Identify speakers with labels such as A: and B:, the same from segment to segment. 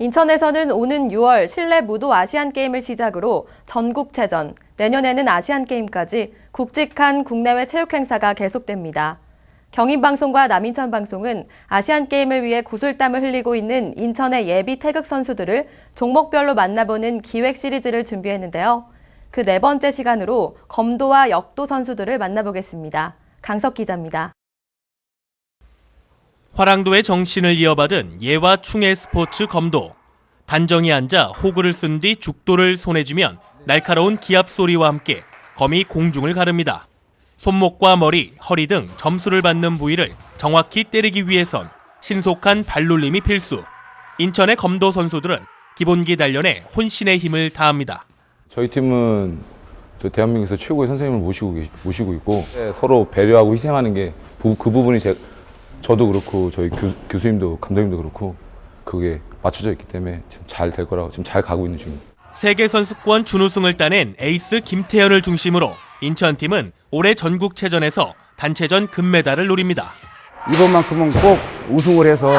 A: 인천에서는 오는 6월 실내 무도 아시안 게임을 시작으로 전국체전, 내년에는 아시안 게임까지 굵직한 국내외 체육 행사가 계속됩니다. 경인방송과 남인천 방송은 아시안 게임을 위해 구슬땀을 흘리고 있는 인천의 예비 태극 선수들을 종목별로 만나보는 기획 시리즈를 준비했는데요. 그 네 번째 시간으로 검도와 역도 선수들을 만나보겠습니다. 강석 기자입니다.
B: 화랑도의 정신을 이어받은 예와 충의 스포츠 검도. 단정히 앉아 호구를 쓴 뒤 죽도를 손에 쥐면 날카로운 기압 소리와 함께 검이 공중을 가릅니다. 손목과 머리, 허리 등 점수를 받는 부위를 정확히 때리기 위해선 신속한 발놀림이 필수. 인천의 검도 선수들은 기본기 단련에 혼신의 힘을 다합니다.
C: 저희 팀은 저 대한민국에서 최고의 선생님을 모시고 모시고 있고 네, 서로 배려하고 희생하는 게 그 부분이 제, 저도 그렇고 저희 교, 교수님도 감독님도 그렇고 그게 맞춰져 있기 때문에 지금 잘 될 거라고 지금 잘 가고 있는 중입니다.
B: 세계 선수권 준우승을 따낸 에이스 김태현을 중심으로 인천팀은 올해 전국체전에서 단체전 금메달을 노립니다.
D: 이번만큼은 꼭 우승을 해서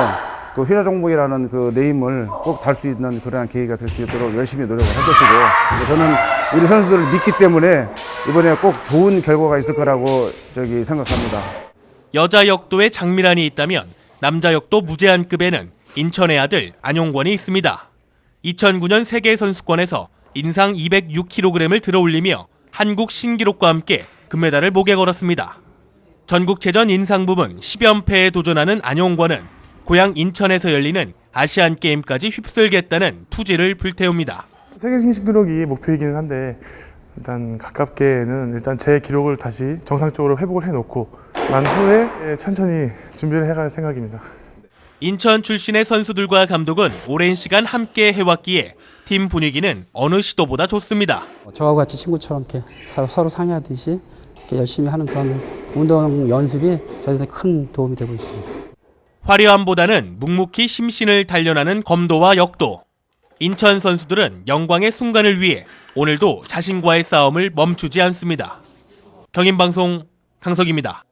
D: 그 휘하 종목이라는 그 네임을 꼭 달 수 있는 그러한 계기가 될 수 있도록 열심히 노력을 할 것이고 저는 우리 선수들을 믿기 때문에 이번에 꼭 좋은 결과가 있을 거라고 저기 생각합니다.
B: 여자 역도에 장미란이 있다면 남자 역도 무제한급에는 인천의 아들 안용권이 있습니다. 2009년 세계 선수권에서 인상 206kg을 들어올리며 한국 신기록과 함께 금메달을 목에 걸었습니다. 전국체전 인상 부분 10연패에 도전하는 안용권은 고향 인천에서 열리는 아시안 게임까지 휩쓸겠다는 투지를 불태웁니다.
E: 세계 신기록이 목표이기는 한데 일단 가깝게는 일단 제 기록을 다시 정상적으로 회복을 해놓고 난 후에 천천히 준비를 해갈 생각입니다.
B: 인천 출신의 선수들과 감독은 오랜 시간 함께 해왔기에 팀 분위기는 어느 시도보다 좋습니다.
F: 저하고 같이 친구처럼 이렇게 서- 서로 상의하듯이 이렇게 열심히 하는 그런 운동 연습이 저희한테 큰 도움이 되고 있습니다.
B: 화려함보다는 묵묵히 심신을 단련하는 검도와 역도. 인천 선수들은 영광의 순간을 위해 오늘도 자신과의 싸움을 멈추지 않습니다. 경인방송 강석입니다.